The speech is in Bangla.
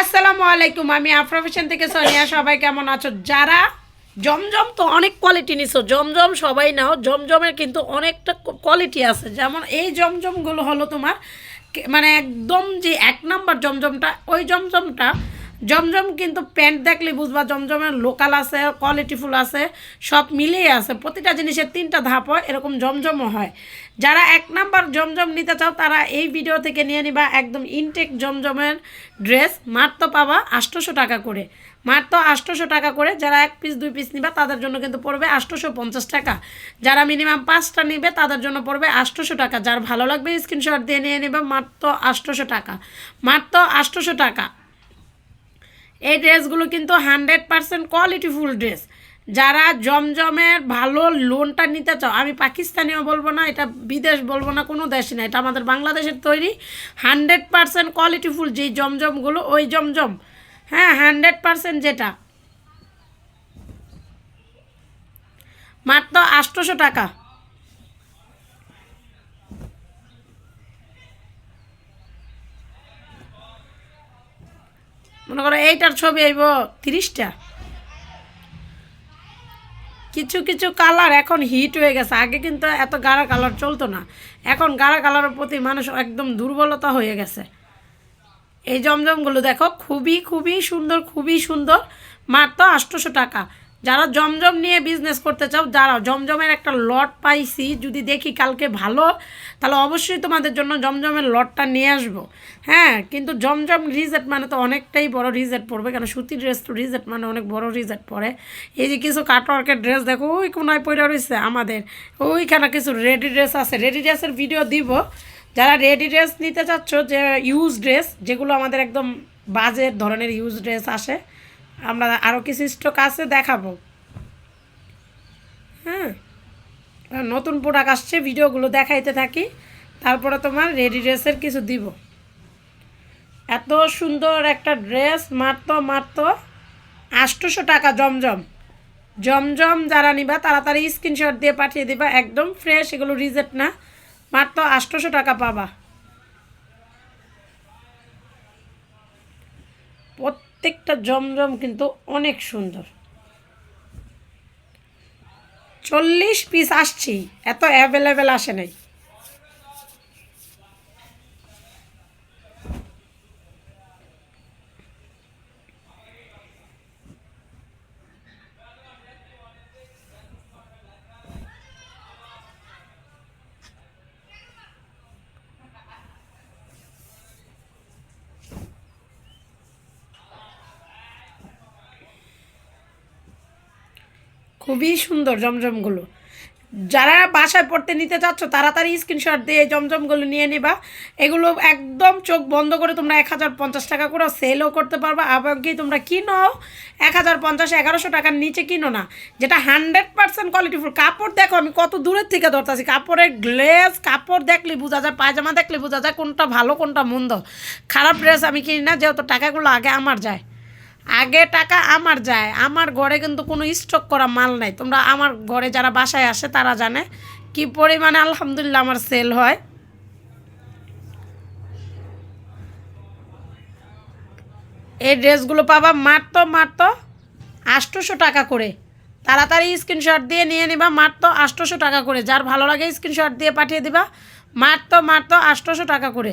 আসসালামু আলাইকুম, আমি আফ্রফেশন থেকে সোনিয়া, সবাই কেমন আছো? যারা জমজম তো অনেক কোয়ালিটি নিছো, জমজম সবাই নাও, জমজমের কিন্তু অনেকটা কোয়ালিটি আছে। যেমন এই জমজমগুলো হলো তোমার মানে একদম যে এক নাম্বার জমজমটা, ওই জমজমটা জমজম কিন্তু প্যান্ট দেখলে বুঝবা জমজমের লোকাল আছে কোয়ালিটিফুল আছে, সব মিলিয়ে আছে। প্রতিটা জিনিসের তিনটা ধাপ হয়, এরকম জমজমও হয়। যারা এক নাম্বার জমজম নিতে চাও, তারা এই ভিডিও থেকে নিয়ে নিবা একদম ইনটেক জমজমের ড্রেস মাত্র পাবা আটশোশো টাকা করে। মাত্র আটশোশো টাকা করে যারা এক পিস দুই পিস নিবা, তাদের জন্য কিন্তু পড়বে আটশোশো পঞ্চাশ টাকা। যারা মিনিমাম পাঁচটা নিবে, তাদের জন্য পড়বে আটশোশো টাকা। যার ভালো লাগবে স্ক্রিনশট দিয়ে নিয়ে নেবে, মাত্র আটশোশো টাকা। মাত্র আটশোশো টাকা। এই ড্রেসগুলো কিন্তু হান্ড্রেড পারসেন্ট কোয়ালিটিফুল ড্রেস। যারা জমজমের ভালো লোনটা নিতে চাও, আমি পাকিস্তানিও বলব না, এটা বিদেশ বলব না, কোনো দেশই না, এটা আমাদের বাংলাদেশের তৈরি। হান্ড্রেড পারসেন্ট কোয়ালিটিফুল যেই জমজমগুলো, ওই জমজম। হ্যাঁ হান্ড্রেড পারসেন্ট যেটা। মাত্র আটশোশো টাকা। মনে করো এইটার ছবি আইব তিরিশটা। কিছু কিছু কালার এখন হিট হয়ে গেছে। আগে কিন্তু এত গাঢ় কালার চলতো না। এখন গাঢ় কালারের প্রতি মানুষ একদম দুর্বলতা হয়ে গেছে। এই জমজমগুলো দেখো, খুবই খুবই সুন্দর খুবই সুন্দর। মাত্র আটশোশো টাকা। যারা জমজম নিয়ে বিজনেস করতে চাও, যারা জমজমের একটা লট পাইছি, যদি দেখি কালকে ভালো, তাহলে অবশ্যই তোমাদের জন্য জমজমের লটটা নিয়ে আসব। হ্যাঁ কিন্তু জমজম রিজেট মানে তো অনেকটাই বড় রিজেট পড়বে, কেন সুতির ড্রেস তো রিজেট মানে অনেক বড় রিজেট পড়ে। এই যে কিছু কাটওয়ার্কের ড্রেস দেখো, ওই কোনায় পড়ে রয়েছে আমাদের। ওইখানে কিছু রেডি ড্রেস আছে। রেডি ড্রেসের ভিডিও দিব। যারা রেডি ড্রেস নিতে চাচ্ছ, যে ইউজ ড্রেস যেগুলো আমাদের একদম বাজেট ধরনের ইউজ ড্রেস আসে আমরা আরও কিছু স্টক আছে, দেখাবো। হ্যাঁ? নতুন প্রোডাক্ট আসছে, ভিডিওগুলো দেখাইতে থাকি। তারপরে তোমার রেডি ড্রেসের কিছু দিব। এত সুন্দর একটা ড্রেস মাত্র মাত্র আটশোশো টাকা, জমজম। জমজম যারা নিবা, তাড়াতাড়ি স্ক্রিনশট দিয়ে পাঠিয়ে দিবা, একদম ফ্রেশ এগুলো রিজেক্ট না। মাত্র আটশোশো টাকা পাবা। প্রত্যেকটা জমজম কিন্তু অনেক সুন্দর। চল্লিশ পিস আসছি এত অ্যাভেলেবেল আসে নাই। খুবই সুন্দর জমজমগুলো। যারা বাসায় পড়তে নিতে চাচ্ছ, তাড়াতাড়ি স্ক্রিনশট দিয়ে জমজমগুলো নিয়ে নিবা। এগুলো একদম চোখ বন্ধ করে তোমরা এক হাজার পঞ্চাশ টাকা করে সেলও করতে পারবা। আবার কি তোমরা কিনো? এক হাজার পঞ্চাশ, এগারোশো টাকার নিচে কিনো না। যেটা হান্ড্রেড পার্সেন্ট কোয়ালিটিফুল কাপড় দেখো, আমি কত দূরের থেকে ধরতেছি। কাপড়ের গ্লেজ কাপড় দেখলে বোঝা যায়, পায়জামা দেখলে বোঝা যায় কোনটা ভালো, কোনটা মন্দ। খারাপ ড্রেস আমি কিনি না, যেহেতু টাকাগুলো আগে আমার যায়। আগে টাকা আমার যায়, আমার ঘরে কিন্তু কোনো স্টক করা মাল নাই। তোমরা আমার ঘরে যারা বাসায় আসে তারা জানে কি পরিমাণে আলহামদুলিল্লাহ আমার সেল হয়। এই ড্রেসগুলো পাবা মাত্র মাত্র আটশোশো টাকা করে। তাড়াতাড়ি স্ক্রিনশট দিয়ে নিয়ে নিবা, মাত্র আটশোশো টাকা করে। যার ভালো লাগে স্ক্রিনশট দিয়ে পাঠিয়ে দিবা, মাত্র মাত্র আটশোশো টাকা করে।